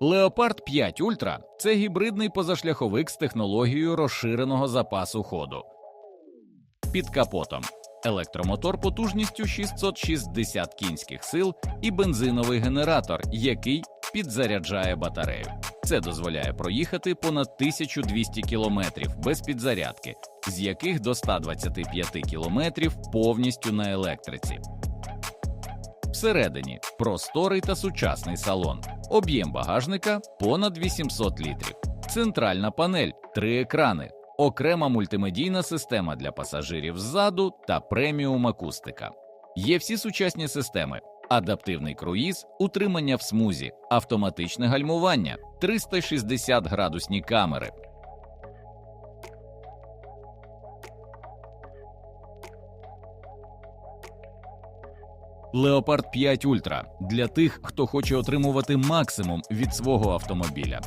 Leopard 5 Ultra – це гібридний позашляховик з технологією розширеного запасу ходу. Під капотом електромотор потужністю 660 кінських сил і бензиновий генератор, який підзаряджає батарею. Це дозволяє проїхати понад 1200 кілометрів без підзарядки, з яких до 125 кілометрів повністю на електриці. Всередині просторий та сучасний салон. Об'єм багажника понад 800 літрів. Центральна панель, три екрани, окрема мультимедійна система для пасажирів ззаду та преміум акустика. Є всі сучасні системи: адаптивний круїз, утримання в смузі, автоматичне гальмування, 360 градусні камери. Leopard 5 Ультра для тих, хто хоче отримувати максимум від свого автомобіля.